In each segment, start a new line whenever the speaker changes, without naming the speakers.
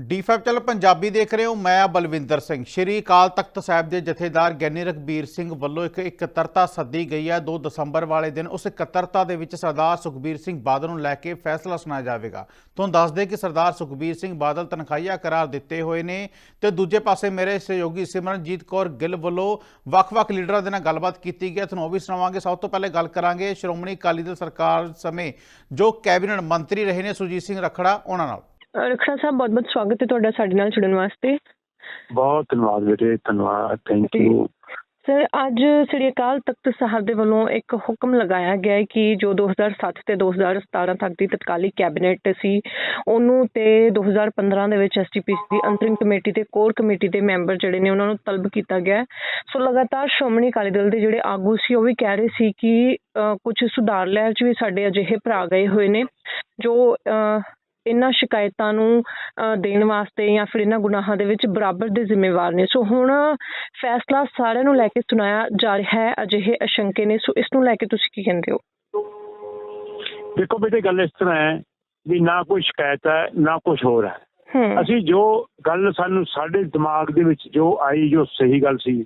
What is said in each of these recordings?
D5 channel Punjabi ਦੇਖ ਰਹੇ ਹੋ, ਮੈਂ ਬਲਵਿੰਦਰ ਸਿੰਘ। ਸ਼੍ਰੀ ਅਕਾਲ ਤਖਤ ਸਾਹਿਬ ਦੇ ਜਥੇਦਾਰ ਗਿਆਨੀ ਰਘਬੀਰ ਸਿੰਘ ਵੱਲੋਂ ਇੱਕ ਇਕੱਤਰਤਾ ਸੱਦੀ ਗਈ ਹੈ। 2 ਦਸੰਬਰ ਵਾਲੇ ਦਿਨ ਉਸ ਇਕੱਤਰਤਾ ਦੇ ਵਿੱਚ ਸਰਦਾਰ ਸੁਖਬੀਰ ਸਿੰਘ ਬਾਦਲ ਨੂੰ ਲੈ ਕੇ ਫੈਸਲਾ ਸੁਣਾਇਆ ਜਾਵੇਗਾ। ਤੁਹਾਨੂੰ ਦੱਸ ਦੇ ਕਿ ਸਰਦਾਰ ਸੁਖਬੀਰ ਸਿੰਘ ਬਾਦਲ ਤਨਖਾਹੀਆ ਕਰਾਰ ਦਿੱਤੇ ਹੋਏ ਨੇ ਤੇ ਦੂਜੇ ਪਾਸੇ ਮੇਰੇ ਸਹਿਯੋਗੀ ਸਿਮਰਨਜੀਤ ਕੌਰ ਗਿੱਲ ਵੱਲੋਂ ਵੱਖ-ਵੱਖ ਲੀਡਰਾਂ ਦੇ ਨਾਲ ਗੱਲਬਾਤ ਕੀਤੀ ਗਈ ਹੈ। ਤੁਹਾਨੂੰ ਉਹ ਵੀ ਸੁਣਾਵਾਂਗੇ। ਸਭ ਤੋਂ ਪਹਿਲੇ ਗੱਲ ਕਰਾਂਗੇ ਸ਼੍ਰੋਮਣੀ ਅਕਾਲੀ ਦਲ ਸਰਕਾਰ ਸਮੇਂ ਜੋ ਕੈਬਨਿਟ ਮੰਤਰੀ ਰਹੇ ਨੇ ਸੁਰਜੀਤ ਸਿੰਘ ਰਖੜਾ, ਉਹਨਾਂ ਨਾਲ।
ਰਖੜਾ ਸਾਹਿਬ ਬਹੁਤ ਬਹੁਤ ਸਵਾਗਤ ਹੈ ਤੁਹਾਡਾ ਸਾਡੇ ਨਾਲ ਜੁੜਨ ਵਾਸਤੇ
ਬਹੁਤ ਧੰਨਵਾਦ ਬੇਟੇ ਧੰਨਵਾਦ ਥੈਂਕ। ਯੂ
ਸਰ ਅੱਜ ਸ੍ਰੀ ਅਕਾਲ ਤਖਤ ਸਾਹਿਬ ਦੇ ਵੱਲੋਂ ਇੱਕ ਹੁਕਮ ਲਗਾਇਆ ਗਿਆ ਹੈ ਕਿ ਜੋ 2007 ਤੇ 2017 ਤੱਕ ਦੀ ਤਤਕਾਲੀ ਕੈਬਨਿਟ ਸੀ ਉਹਨੂੰ ਤੇ 2015 ਦੇ ਵਿੱਚ ਐਸਟੀਪੀਸੀ ਦੀ ਅੰਤਰਿਮ ਕਮੇਟੀ ਤੇ ਕੋਰ ਕਮੇਟੀ ਦੇ ਮੈਂਬਰ ਜਿਹੜੇ ਨੇ ਉਹਨਾਂ ਨੂੰ ਤਲਬ ਕੀਤਾ ਗਿਆ। ਸੋ ਲਗਾਤਾਰ ਸ਼੍ਰੋਮਣੀ ਅਕਾਲੀ ਦਲ ਦੇ ਜਿਹੜੇ ਆਗੂ ਸੀ ਉਹ ਵੀ ਕਹਿ ਰਹੇ ਸੀ ਕਿ ਕੁਝ ਸੁਧਾਰ ਲਹਿਰ 'ਚ ਵੀ ਸਾਡੇ ਅਜਿਹੇ ਭਰਾ ਗਏ ਹੋਏ ਨੇ ਜੋ ਇਹਨਾਂ ਸ਼ਿਕਾਇਤਾਂ ਨੂੰ ਦੇਣ ਵਾਸਤੇ ਜਾਂ ਫਿਰ ਇਹਨਾਂ ਗੁਨਾਹਾਂ ਦੇ ਵਿੱਚ ਬਰਾਬਰ ਦੇ ਜ਼ਿੰਮੇਵਾਰ ਨੇ। ਸੋ ਹੁਣ ਫੈਸਲਾ ਸਾਰਿਆਂ ਨੂੰ ਲੈ ਕੇ ਸੁਣਾਇਆ ਜਾ ਰਿਹਾ ਹੈ ਅਜਿਹੇ ਅਸ਼ੰਕੇ ਨੇ। ਸੋ ਇਸ ਨੂੰ ਲੈ ਕੇ ਤੁਸੀਂ ਕੀ ਕਹਿੰਦੇ ਹੋ?
ਦੇਖੋ ਬੇਟੇ ਗੱਲ ਇਸ ਤਰ੍ਹਾਂ ਹੈ ਵੀ ਨਾ ਕੋਈ ਸ਼ਿਕਾਇਤ ਹੈ ਨਾ ਕੁਝ ਹੋਰ ਹੂੰ। ਅਸੀਂ ਜੋ ਗੱਲ ਸਾਨੂੰ ਸਾਡੇ ਦਿਮਾਗ ਦੇ ਵਿੱਚ ਜੋ ਆਈ ਜੋ ਸਹੀ ਗੱਲ ਸੀ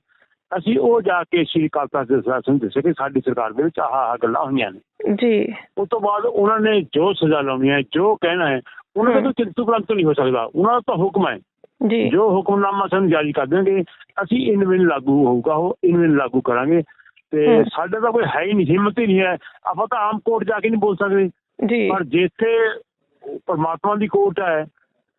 ਅਸੀਂ ਉਹ ਜਾ ਕੇ ਸ਼੍ਰੀ ਅਕਾਲ ਤਖਤ ਦੇ ਸ਼ਾਸਨ ਦੱਸੇ ਕਿ ਸਾਡੀ ਸਰਕਾਰ ਦੇ ਵਿੱਚ ਆਹ ਆਹ ਗੱਲਾਂ ਹੋਈਆਂ ਨੇ।
ਜੀ।
ਉਸ ਤੋਂ ਬਾਅਦ ਉਹਨਾਂ ਨੇ ਜੋ ਸਜ਼ਾ ਲਾਉਣੀ ਹੈ ਜੋ ਕਹਿਣਾ ਹੈ ਉਹਨਾਂ ਦਾ ਕਿੰਤੂ ਪ੍ਰੰਤੂ ਨਹੀਂ ਹੋ ਸਕਦਾ। ਉਹਨਾਂ ਦਾ ਤਾਂ ਹੁਕਮ ਹੈ।
ਜੀ।
ਜੋ ਹੁਕਮਨਾਮਾ ਸਾਨੂੰ ਜਾਰੀ ਕਰ ਦੇਣਗੇ ਅਸੀਂ ਇਨ ਬਿਨ ਲਾਗੂ ਹੋਊਗਾ ਉਹ ਇਨ ਬਿਨ ਲਾਗੂ ਕਰਾਂਗੇ। ਤੇ। ਸਾਡਾ ਤਾਂ ਕੋਈ ਹੈ ਹੀ ਨਹੀਂ ਹਿੰਮਤ ਹੀ ਨਹੀਂ ਹੈ। ਆਪਾਂ ਤਾਂ ਆਮ ਕੋਰਟ ਜਾ ਕੇ ਨਹੀਂ ਬੋਲ ਸਕਦੇ।
ਜੀ।
ਪਰ ਜਿੱਥੇ ਪਰਮਾਤਮਾ ਦੀ ਕੋਰਟ ਹੈ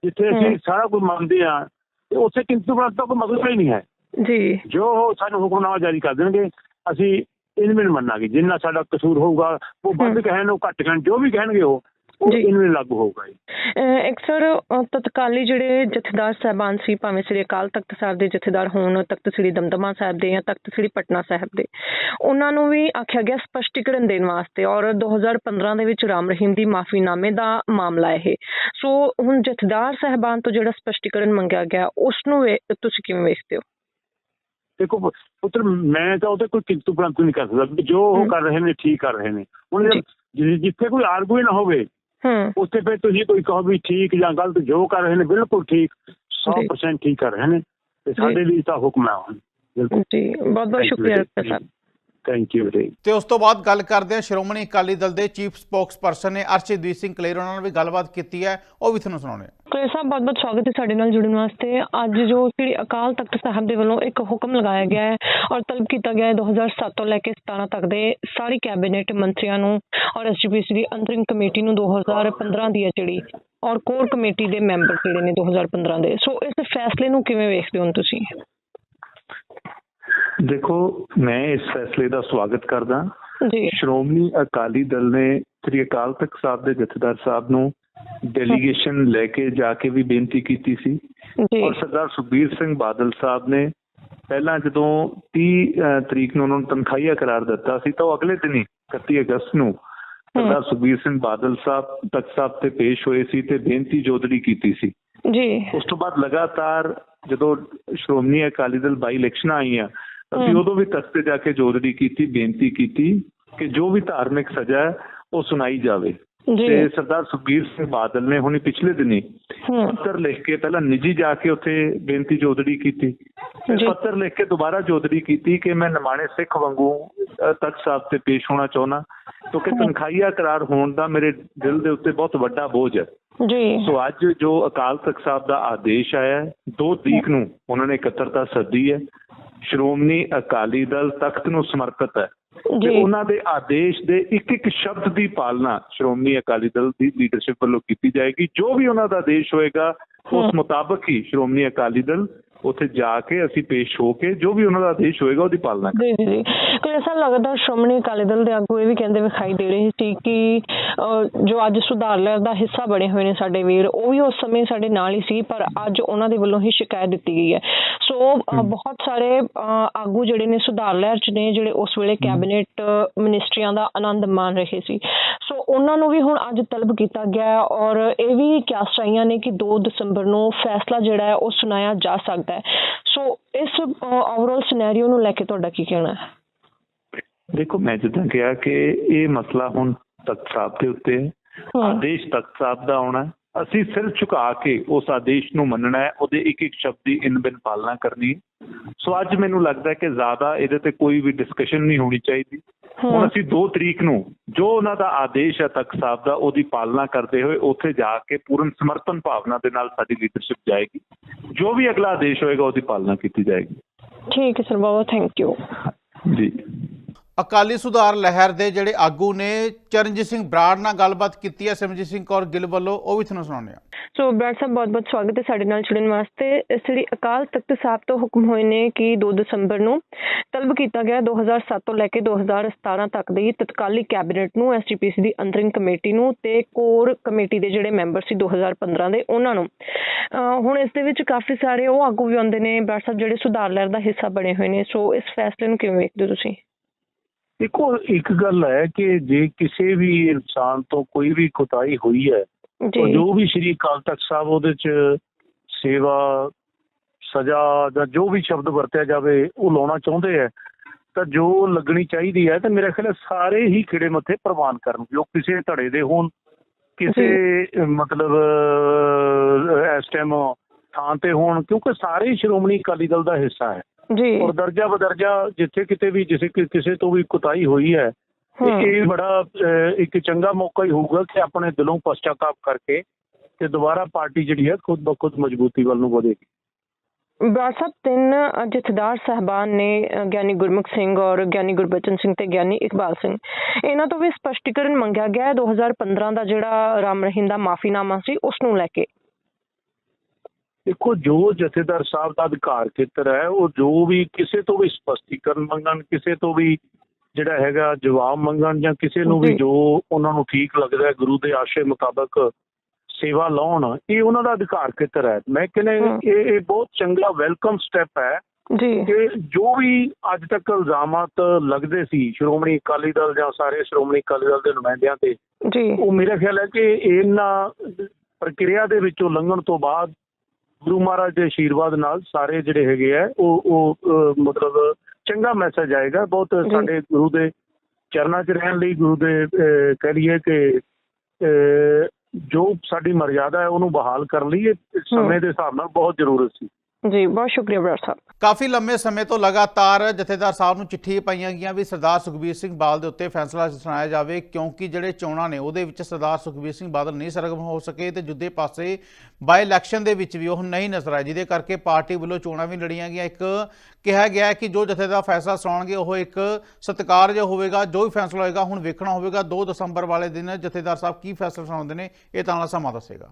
ਜਿੱਥੇ ਅਸੀਂ। ਸਾਰਾ ਕੁਝ ਮੰਨਦੇ ਆ ਤੇ ਉੱਥੇ ਕਿੰਤੂ ਪ੍ਰੰਤੂ ਦਾ ਕੋਈ ਮਤਲਬ ਹੀ ਨਹੀਂ ਹੈ।
ਜੀ।
ਜੋ ਉਹ ਸਾਨੂੰ ਹੁਕਮਨਾਮਾ ਜਾਰੀ ਕਰ ਦੇਣਗੇ ਅਸੀਂ ਇਨ ਬਿਨ ਮੰਨਾਂਗੇ। ਜਿੰਨਾ ਸਾਡਾ ਕਸੂਰ ਹੋਊਗਾ ਉਹ ਵੱਧ। ਕਹਿਣ ਉਹ ਘੱਟ ਕਹਿਣ ਜੋ ਵੀ ਕਹਿਣਗੇ ਉਹ
ਜੀ।
ਇਨ ਬਿਨ ਲਾਗੂ ਹੋਊਗਾ ਜੀ।
ਅਹ ਇੱਕ ਸਰ ਅਹ ਤਤਕਾਲੀ ਜਿਹੜੇ ਜਥੇਦਾਰ ਸਾਹਿਬਾਨ ਸੀ ਭਾਵੇਂ ਸ੍ਰੀ ਅਕਾਲ ਤਖਤ ਸਾਹਿਬ ਦੇ ਜਥੇਦਾਰ ਹੋਣ ਤਖਤ ਸ੍ਰੀ ਦਮਦਮਾ ਸਾਹਿਬ ਦੇ ਜਾਂ ਤਖਤ ਸ੍ਰੀ ਪਟਨਾ ਸਾਹਿਬ ਦੇ ਉਹਨਾਂ ਨੂੰ ਵੀ ਆਖਿਆ ਗਿਆ ਸਪਸ਼ਟੀਕਰਨ ਦੇਣ ਵਾਸਤੇ ਔਰ 2015 ਦੇ ਵਿੱਚ ਰਾਮ ਰਹੀਮ ਦੀ ਮਾਫੀਨਾਮੇ ਦਾ ਮਾਮਲਾ ਇਹ। ਸੋ ਹੁਣ ਜਥੇਦਾਰ ਸਾਹਿਬਾਨ ਤੋਂ ਜਿਹੜਾ ਸਪਸ਼ਟੀਕਰਨ ਮੰਗਿਆ ਗਿਆ ਉਸ ਨੂੰ ਤੁਸੀਂ ਕਿਵੇਂ ਵੇਖਦੇ ਹੋ?
ਦੇਖੋ ਪੁੱਤਰ ਮੈਂ ਤਾਂ ਉਹਤੇ ਕੋਈ ਕਿੰਤੂ ਪ੍ਰੰਤੂ ਨਹੀਂ ਕਰ ਸਕਦਾ ਜੋ ਉਹ। ਕਰ ਰਹੇ ਨੇ ਠੀਕ ਕਰ ਰਹੇ ਨੇ। ਹੁਣ ਜਿੱਥੇ ਕੋਈ ਆਰਗੂ ਨਾ ਹੋਵੇ
ਹੂੰ।
ਉੱਥੇ ਫਿਰ ਤੁਸੀਂ ਕੋਈ ਕਹੋ ਵੀ ਠੀਕ ਜਾਂ ਗਲਤ ਜੋ ਕਰ ਰਹੇ ਨੇ ਬਿਲਕੁਲ ਠੀਕ 100% ਠੀਕ ਕਰ ਰਹੇ ਨੇ ਤੇ ਸਾਡੇ ਲਈ ਤਾਂ ਹੁਕਮ ਹੈ ਹੁਣ। ਬਿਲਕੁਲ।
ਜੀ ਬਹੁਤ ਬਹੁਤ ਸ਼ੁਕਰੀਆ ਸਾਹਿਬ
ਥੈਂਕ ਯੂ ਜੀ
ਤੇ ਉਸ ਤੋਂ ਬਾਅਦ ਗੱਲ ਕਰਦੇ ਹਾਂ ਸ਼੍ਰੋਮਣੀ ਅਕਾਲੀ ਦਲ ਦੇ ਚੀਫ ਸਪੋਕਸਪਰਸਨ ਨੇ ਅਰਸ਼ਦੀਪ ਸਿੰਘ ਕਲੇਰ ਉਹਨਾਂ ਨਾਲ ਵੀ ਗੱਲਬਾਤ ਕੀਤੀ ਹੈ। ਉਹ ਵੀ ਤੁਹਾਨੂੰ ਸੁਣਾਉਂਦੇ ਹਾਂ।
ਕਲੇ ਸਾਹਿਬ ਬਹੁਤ ਬਹੁਤ ਸਵਾਗਤ ਹੈ ਸਾਡੇ ਨਾਲ ਜੁੜਨ ਵਾਸਤੇ। ਅੱਜ ਜੋ ਸ੍ਰੀ ਅਕਾਲ ਤਖਤ ਸਾਹਿਬ ਦੇ ਵੱਲੋਂ ਇੱਕ ਹੁਕਮ ਲਗਾਇਆ ਗਿਆ ਹੈ ਔਰ ਤਲਬ ਕੀਤਾ ਗਿਆ ਹੈ 2007 ਤੋਂ ਲੈ ਕੇ 17 ਤੱਕ ਦੇ ਸਾਰੀ ਕੈਬਨਿਟ ਮੰਤਰੀਆਂ ਨੂੰ ਔਰ ਐਸਜੀਪੀਸੀ ਦੀ ਅੰਤਰਿਮ ਕਮੇਟੀ ਨੂੰ 2015 ਦੀ ਹੈ ਜਿਹੜੀ ਔਰ ਕੋਰ ਕਮੇਟੀ ਦੇ ਮੈਂਬਰ ਜਿਹੜੇ ਨੇ 2015 ਦੇ। ਸੋ ਇਸ ਫੈਸਲੇ ਨੂੰ ਕਿਵੇਂ ਵੇਖਦੇ ਹੋ ਤੁਸੀਂ?
ਦੇਖੋ ਮੈਂ ਇਸ ਫੈਸਲੇ ਦਾ ਸਵਾਗਤ ਕਰਦਾ।
ਜੀ।
ਸ਼੍ਰੋਮਣੀ ਅਕਾਲੀ ਦਲ ਨੇ ਸ੍ਰੀ ਅਕਾਲ ਤਖਤ ਸਾਹਿਬ ਦੇ ਜਥੇਦਾਰ ਸਾਹਿਬ ਨੂੰ ਡੈਲੀਗੇਸ਼ਨ ਲੈ ਕੇ ਜਾ ਕੇ ਵੀ ਬੇਨਤੀ ਕੀਤੀ ਸੀ।
ਜੀ।
ਔਰ ਸਰਦਾਰ ਸੁਖਬੀਰ ਸਿੰਘ ਬਾਦਲ ਸਾਹਿਬ ਨੇ ਪਹਿਲਾਂ ਜਦੋਂ 30 ਅਹ, ਤਰੀਕ ਨੂੰ ਉਹਨਾਂ ਨੂੰ ਤਨਖਾਹੀਆ ਕਰਾਰ ਦਿੱਤਾ ਸੀ ਤਾਂ ਉਹ ਅਗਲੇ ਦਿਨ ਹੀ 31 ਅਗਸਤ ਨੂੰ ਸਰਦਾਰ ਸੁਖਬੀਰ ਸਿੰਘ ਬਾਦਲ ਸਾਹਿਬ ਤਖਤ ਸਾਹਿਬ ਤੇ ਪੇਸ਼ ਹੋਏ ਸੀ ਤੇ ਬੇਨਤੀ ਜੋਦੜੀ ਕੀਤੀ ਸੀ।
ਜੀ।
ਉਸ ਤੋਂ ਬਾਅਦ ਲਗਾਤਾਰ ਜਦੋਂ ਸ਼੍ਰੋਮਣੀ ਅਕਾਲੀ ਦਲ ਬਾਈ ਇਲੈਕਸ਼ਨਾਂ ਆਈਆਂ ਅਸੀਂ। ਉਦੋਂ ਵੀ ਤਖਤ ਤੇ ਜਾ ਕੇ ਜੋਦੜੀ ਕੀਤੀ ਬੇਨਤੀ ਕੀਤੀ ਕਿ ਜੋ ਵੀ ਧਾਰਮਿਕ ਸਜ਼ਾ ਹੈ ਉਹ ਸੁਣਾਈ ਜਾਵੇ। ਤੇ ਸਰਦਾਰ ਸੁਖਬੀਰ ਸਿੰਘ ਬਾਦਲ ਨੇ ਹੁਣੀ ਪਿਛਲੇ ਦਿਨੀ ਪੱਤਰ ਲਿਖ ਕੇ ਪਹਿਲਾਂ ਨਿੱਜੀ ਜਾ ਕੇ ਉੱਥੇ ਬੇਨਤੀ ਜੋਦੜੀ ਕੀਤੀ। ਪੱਤਰ ਲਿਖ ਕੇ ਦੁਬਾਰਾ ਜੋਦੜੀ ਕੀਤੀ ਕਿ ਮੈਂ ਨਿਮਾਣੇ ਸਿੱਖ ਵਾਂਗੂ ਤਖਤ ਸਾਹਿਬ ਤੇ ਪੇਸ਼ ਹੋਣਾ ਚਾਹੁੰਦਾ ਕਿਉਂਕਿ। ਤਨਖਾਹੀਆ ਕਰਾਰ ਹੋਣ ਦਾ ਮੇਰੇ ਦਿਲ ਦੇ ਉੱਤੇ ਬਹੁਤ ਵੱਡਾ ਬੋਝ ਹੈ।
ਜੀ।
ਸੋ ਅੱਜ ਜੋ ਅਕਾਲ ਤਖਤ ਸਾਹਿਬ ਦਾ ਆਦੇਸ਼ ਆਇਆ ਹੈ 2 ਤਰੀਕ ਨੂੰ ਉਹਨਾਂ ਨੇ ਇਕੱਤਰਤਾ ਸੱਦੀ ਹੈ। ਸ਼੍ਰੋਮਣੀ ਅਕਾਲੀ ਦਲ ਤਖਤ ਨੂੰ ਸਮਰਪਿਤ ਹੈ। ਤੇ ਉਹਨਾਂ ਦੇ ਆਦੇਸ਼ ਦੇ ਇੱਕ ਇੱਕ ਸ਼ਬਦ ਦੀ ਪਾਲਣਾ ਸ਼੍ਰੋਮਣੀ ਅਕਾਲੀ ਦਲ ਦੀ ਲੀਡਰਸ਼ਿਪ ਵੱਲੋਂ ਕੀਤੀ ਜਾਏਗੀ। ਜੋ ਵੀ ਉਹਨਾਂ ਦਾ ਆਦੇਸ਼ ਹੋਏਗਾ। ਉਸ ਮੁਤਾਬਕ ਹੀ ਸ਼੍ਰੋਮਣੀ ਅਕਾਲੀ ਦਲ ਉੱਥੇ ਜਾ ਕੇ ਅਸੀਂ ਪੇਸ਼ ਹੋ ਕੇ ਜੋ ਵੀ ਉਹਨਾਂ ਦਾ ਆਦੇਸ਼ ਹੋਏਗਾ ਉਹਦੀ ਪਾਲਣਾ
ਜੀ ਜੀ ਜੀ। ਕੋਈ ਐਸਾ ਲੱਗਦਾ ਸ਼੍ਰੋਮਣੀ ਅਕਾਲੀ ਦਲ ਦੇ ਆਗੂ ਇਹ ਵੀ ਕਹਿੰਦੇ ਵਿਖਾਈ ਦੇ ਰਹੇ ਸੀ ਕਿ ਜੋ ਅੱਜ ਸੁਧਾਰ ਲਹਿਰ ਦਾ ਹਿੱਸਾ ਬਣੇ ਹੋਏ ਨੇ ਸਾਡੇ ਵੀਰ ਉਹ ਵੀ ਉਸ ਸਮੇਂ ਸਾਡੇ ਨਾਲ ਹੀ ਸੀ ਪਰ ਅੱਜ ਉਹਨਾਂ ਦੇ ਵੱਲੋਂ ਹੀ ਸ਼ਿਕਾਇਤ ਦਿੱਤੀ ਗਈ ਹੈ। ਸੋ ਬਹੁਤ ਸਾਰੇ ਆਗੂ ਜਿਹੜੇ ਨੇ ਸੁਧਾਰ ਲਹਿਰ ਚ ਨੇ ਜਿਹੜੇ ਉਸ ਵੇਲੇ ਕੈਬਨਿਟ ਮਿਨਿਸਟਰੀਆਂ ਦਾ ਆਨੰਦ ਮਾਣ ਰਹੇ ਸੀ। ਸੋ ਉਹਨਾਂ ਨੂੰ ਵੀ ਹੁਣ ਅੱਜ ਤਲਬ ਕੀਤਾ ਗਿਆ ਔਰ ਇਹ ਵੀ ਕਿਆਸ ਚਾਹੀਆਂ ਨੇ ਕਿ 2 ਦਸੰਬਰ ਨੂੰ ਫੈਸਲਾ ਜਿਹੜਾ ਹੈ ਉਹ ਸੁਣਾਇਆ ਜਾ ਸਕਦਾ ਹੈ ਸੋ ਇਸ ਓਵਰਆਲ ਸਿਨੈਰੀਓ ਨੂੰ ਲੈ ਕੇ ਤੁਹਾਡਾ ਕੀ ਕਹਿਣਾ ਹੈ?
ਦੇਖੋ ਮੈਂ ਜਿੱਦਾਂ ਕਿਹਾ ਕਿ ਇਹ ਮਸਲਾ ਹੁਣ ਤਖਤ ਸਾਹਿਬ ਦੇ ਉੱਤੇ ਹੈ। ਆਦੇਸ਼ ਤਖਤ ਸਾਹਿਬ ਦਾ ਆਉਣਾ। ਅਸੀਂ ਸਿਰ ਝੁਕਾ ਕੇ ਉਸ ਆਦੇਸ਼ ਨੂੰ ਮੰਨਣਾ ਹੈ। ਉਹਦੇ ਇੱਕ ਇੱਕ ਸ਼ਬਦ ਦੀ ਇਨ ਬਿਨ ਪਾਲਣਾ ਕਰਨੀ। ਸੋ ਅੱਜ ਮੈਨੂੰ ਲੱਗਦਾ ਹੈ ਕਿ ਜ਼ਿਆਦਾ ਇਹਦੇ ਤੇ ਕੋਈ ਵੀ ਡਿਸਕਸ਼ਨ ਨਹੀਂ ਹੋਣੀ ਚਾਹੀਦੀ। ਹੁਣ ਅਸੀਂ 2 ਤਰੀਕ ਨੂੰ ਜੋ ਉਹਨਾਂ ਦਾ ਆਦੇਸ਼ ਹੈ ਤਖਤ ਸਾਹਿਬ ਦਾ ਉਹਦੀ ਪਾਲਣਾ ਕਰਦੇ ਹੋਏ ਉੱਥੇ ਜਾ ਕੇ ਪੂਰਨ ਸਮਰਪਣ ਭਾਵਨਾ ਦੇ ਨਾਲ ਸਾਡੀ ਲੀਡਰਸ਼ਿਪ ਜਾਏਗੀ। ਜੋ ਵੀ ਅਗਲਾ ਆਦੇਸ਼ ਹੋਏਗਾ ਉਹਦੀ ਪਾਲਣਾ ਕੀਤੀ ਜਾਏਗੀ।
ਠੀਕ ਹੈ ਸਰ ਬਹੁਤ ਥੈਂਕ ਯੂ
ਜੀ।
ਅਕਾਲੀ ਸੁਧਾਰ ਲਹਿਰ ਦੇ ਜਿਹੜੇ ਆਗੂ ਨੇ, ਚਰਨਜੀਤ ਸਿੰਘ ਬਰਾੜ ਨਾਲ ਗੱਲਬਾਤ ਕੀਤੀ ਹੈ ਸਿਮਰਜੀਤ ਸਿੰਘ ਕੌਰ ਗਿੱਲ ਵੱਲੋਂ, ਉਹ ਵੀ ਤੁਹਾਨੂੰ ਸੁਣਾਉਂਦੇ ਹਾਂ।
ਸੋ ਬਰਾੜ ਸਾਹਿਬ ਬਹੁਤ ਬਹੁਤ ਸਵਾਗਤ ਹੈ ਸਾਡੇ ਨਾਲ ਜੁੜਨ ਵਾਸਤੇ। ਸ੍ਰੀ ਅਕਾਲ ਤਖਤ ਸਾਹਿਬ ਤੋਂ ਹੁਕਮ ਹੋਏ ਨੇ ਕਿ 2 ਦਸੰਬਰ ਨੂੰ ਤਲਬ ਕੀਤਾ ਗਿਆ 2007 ਤੋਂ ਲੈ ਕੇ 2017 ਤੱਕ ਦੀ ਤਤਕਾਲੀ ਕੈਬਨਿਟ ਨੂੰ ਐਸਜੀਪੀਸੀ ਦੀ ਅੰਤਰਿੰਗ ਕਮੇਟੀ ਨੂੰ ਤੇ ਕੋਰ ਕਮੇਟੀ ਦੇ ਜਿਹੜੇ ਮੈਂਬਰ ਸੀ 2015 ਦੇ, ਉਹਨਾਂ ਨੂੰ। ਹੁਣ ਇਸ ਦੇ ਵਿੱਚ ਕਾਫੀ ਸਾਰੇ ਉਹ ਆਗੂ ਵੀ ਆਉਂਦੇ ਨੇ, ਬਰਾੜ ਸਾਹਿਬ, ਜਿਹੜੇ ਸੁਧਾਰ ਲਹਿਰ ਦਾ ਹਿੱਸਾ ਬਣੇ ਹੋਏ ਨੇ। ਸੋ ਇਸ ਫੈਸਲੇ ਨੂੰ ਕਿਵੇਂ ਵੇਖਦੇ ਹੋ ਤੁਸੀਂ?
ਦੇਖੋ ਇੱਕ ਗੱਲ ਹੈ ਕਿ ਜੇ ਕਿਸੇ ਵੀ ਇਨਸਾਨ ਤੋਂ ਕੋਈ ਵੀ ਕੁਤਾਹੀ ਹੋਈ ਹੈ ਤਾਂ
ਜੀ
ਵੀ ਸ਼੍ਰੀ ਅਕਾਲ ਤਖਤ ਸਾਹਿਬ ਉਹਦੇ ਚ ਸੇਵਾ ਸਜ਼ਾ ਜਾਂ ਜੋ ਵੀ ਸ਼ਬਦ ਵਰਤਿਆ ਜਾਵੇ ਉਹ ਲਾਉਣਾ ਚਾਹੁੰਦੇ ਹੈ ਤਾਂ ਜੋ ਲੱਗਣੀ ਚਾਹੀਦੀ ਹੈ ਤਾਂ ਮੇਰਾ ਖਿਆਲ ਸਾਰੇ ਹੀ ਖਿੜੇ ਮੱਥੇ ਪ੍ਰਵਾਨ ਕਰਨ। ਜੋ ਕਿਸੇ ਧੜੇ ਦੇ ਹੋਣ ਕਿਸੇ ਮਤਲਬ ਇਸ ਟਾਈਮ ਥਾਂ ਤੇ ਹੋਣ ਕਿਉਂਕਿ ਸਾਰੇ ਸ਼੍ਰੋਮਣੀ ਅਕਾਲੀ ਦਲ ਦਾ ਹਿੱਸਾ ਹੈ।
ਜੀ।
ਔਰ ਦਰਜਾ ਬਦਰਜਾ ਜਿੱਥੇ ਕਿਤੇ ਵੀ ਜਿਸੇ ਕਿਸੇ ਤੋਂ ਵੀ ਕੁਤਾਹੀ ਹੋਈ ਹੈ। ਇਹ ਬੜਾ ਇੱਕ ਚੰਗਾ ਮੌਕਾ ਹੀ ਹੋਊਗਾ ਕਿ ਆਪਣੇ ਦਿਲੋਂ ਪਛਤਾਤਾਪ ਕਰਕੇ ਤੇ ਦੁਬਾਰਾ ਪਾਰਟੀ ਜਿਹੜੀ ਹੈ ਖੁਦ ਬ ਖੁਦ ਮਜ਼ਬੂਤੀ ਵੱਲ ਨੂੰ ਵਧੇਗੀ।
ਬਰਾੜ ਸਾਹਿਬ ਤਿੰਨ ਜਥੇਦਾਰ ਸਹਿਬਾਨ ਨੇ ਗਿਆਨੀ ਗੁਰਮੁਖ ਸਿੰਘ ਔਰ ਗਿਆਨੀ ਗੁਰਬਚਨ ਸਿੰਘ ਤੇ ਗਿਆਨੀ ਇਕਬਾਲ ਸਿੰਘ। ਇਹਨਾਂ ਤੋਂ ਵੀ ਸਪਸ਼ਟੀਕਰਨ ਮੰਗਿਆ ਗਿਆ ਹੈ। 2015 ਦਾ ਜਿਹੜਾ ਰਾਮ ਰਹੀਮ ਦਾ ਮਾਫੀਨਾਮਾ ਸੀ ਉਸ ਨੂੰ ਲੈ ਕੇ।
ਦੇਖੋ ਜੋ ਜਥੇਦਾਰ ਸਾਹਿਬ ਦਾ ਅਧਿਕਾਰ ਖੇਤਰ ਹੈ ਉਹ ਜੋ ਵੀ ਕਿਸੇ ਤੋਂ ਵੀ ਸਪਸ਼ਟੀਕਰਨ ਮੰਗਣ ਕਿਸੇ ਤੋਂ ਵੀ ਜਿਹੜਾ ਹੈਗਾ ਜਵਾਬ ਮੰਗਣ ਜਾਂ ਕਿਸੇ ਨੂੰ ਵੀ
ਜੀ।
ਉਹਨਾਂ ਨੂੰ ਠੀਕ ਲੱਗਦਾ ਹੈ ਗੁਰੂ ਦੇ ਆਸ਼ੇ ਮੁਤਾਬਕ ਸੇਵਾ ਲਾਉਣ ਇਹ ਉਹਨਾਂ ਦਾ ਅਧਿਕਾਰ ਖੇਤਰ ਹੈ ਮੈਂ ਕਹਿੰਦਾ। ਇਹ ਇਹ ਬਹੁਤ ਚੰਗਾ ਵੈਲਕਮ ਸਟੈਪ ਹੈ
ਜੀ
ਕਿ ਜੋ ਵੀ ਅੱਜ ਤੱਕ ਇਲਜ਼ਾਮਾਤ ਲੱਗਦੇ ਸੀ ਸ਼੍ਰੋਮਣੀ ਅਕਾਲੀ ਦਲ ਜਾਂ ਸਾਰੇ ਸ਼੍ਰੋਮਣੀ ਅਕਾਲੀ ਦਲ ਦੇ ਨੁਮਾਇੰਦਿਆਂ ਤੇ
ਜੀ
ਉਹ ਮੇਰਾ ਖਿਆਲ ਹੈ ਕਿ ਇਹਨਾਂ ਪ੍ਰਕਿਰਿਆ ਦੇ ਵਿੱਚੋਂ ਲੰਘਣ ਤੋਂ ਬਾਅਦ ਗੁਰੂ ਮਹਾਰਾਜ ਦੇ ਆਸ਼ੀਰਵਾਦ ਨਾਲ ਸਾਰੇ ਜਿਹੜੇ ਹੈਗੇ ਆ ਉਹ ਉਹ ਮਤਲਬ ਚੰਗਾ ਮੈਸੇਜ ਆਏਗਾ। ਬਹੁਤ। ਸਾਡੇ ਗੁਰੂ ਦੇ ਚਰਨਾਂ 'ਚ ਰਹਿਣ ਲਈ ਗੁਰੂ ਦੇ ਕਹਿ ਲਈਏ ਕਿ ਜੋ ਸਾਡੀ ਮਰਜ਼ਾਦਾ ਹੈ ਉਹਨੂੰ ਬਹਾਲ ਕਰਨ ਲਈ ਇਹ ਸਮੇਂ ਦੇ ਹਿਸਾਬ ਨਾਲ ਬਹੁਤ ਜ਼ਰੂਰਤ ਸੀ।
ਜੀ, ਬਹੁਤ ਸ਼ੁਕਰੀਆ ਬਰਾੜ ਸਾਹਿਬ।
ਕਾਫੀ ਲੰਮੇ ਸਮੇਂ ਤੋਂ ਲਗਾਤਾਰ ਜਥੇਦਾਰ ਸਾਹਿਬ ਨੂੰ ਚਿੱਠੀ ਪਾਈਆਂ ਗਈਆਂ ਵੀ ਸਰਦਾਰ ਸੁਖਬੀਰ ਸਿੰਘ ਬਾਦਲ ਦੇ ਉੱਤੇ ਫੈਸਲਾ ਸੁਣਾਇਆ ਜਾਵੇ, ਕਿਉਂਕਿ ਜਿਹੜੇ ਚੋਣਾਂ ਨੇ ਉਹਦੇ ਵਿੱਚ ਸਰਦਾਰ ਸੁਖਬੀਰ ਸਿੰਘ ਬਾਦਲ ਨਹੀਂ ਸਰਗਮ ਹੋ ਸਕੇ ਤੇ ਦੂਜੇ ਪਾਸੇ ਬਾਈ ਇਲੈਕਸ਼ਨ ਦੇ ਵਿੱਚ ਵੀ ਉਹ ਨਹੀਂ ਨਜ਼ਰ ਆਏ, ਜਿਹਦੇ ਕਰਕੇ ਪਾਰਟੀ ਵੱਲੋਂ ਚੋਣਾਂ ਵੀ ਲੜੀਆਂ ਗਈਆਂ। ਇੱਕ ਕਿਹਾ ਗਿਆ ਕਿ ਜੋ ਜਥੇਦਾਰ ਫੈਸਲਾ ਸੁਣਾਉਣਗੇ, ਉਹ ਇੱਕ ਸਤਿਕਾਰਯੋਗ ਹੋਵੇਗਾ, ਜੋ ਵੀ ਫੈਸਲਾ ਹੋਏਗਾ ਹੁਣ ਵੇਖਣਾ ਹੋਵੇਗਾ 2 ਦਸੰਬਰ ਵਾਲੇ ਦਿਨ ਜਥੇਦਾਰ ਸਾਹਿਬ ਕੀ ਫੈਸਲਾ ਸੁਣਾਉਂਦੇ ਨੇ, ਇਹ ਤਾਂ ਵਾਲਾ ਸਮਾਂ ਦੱਸੇਗਾ।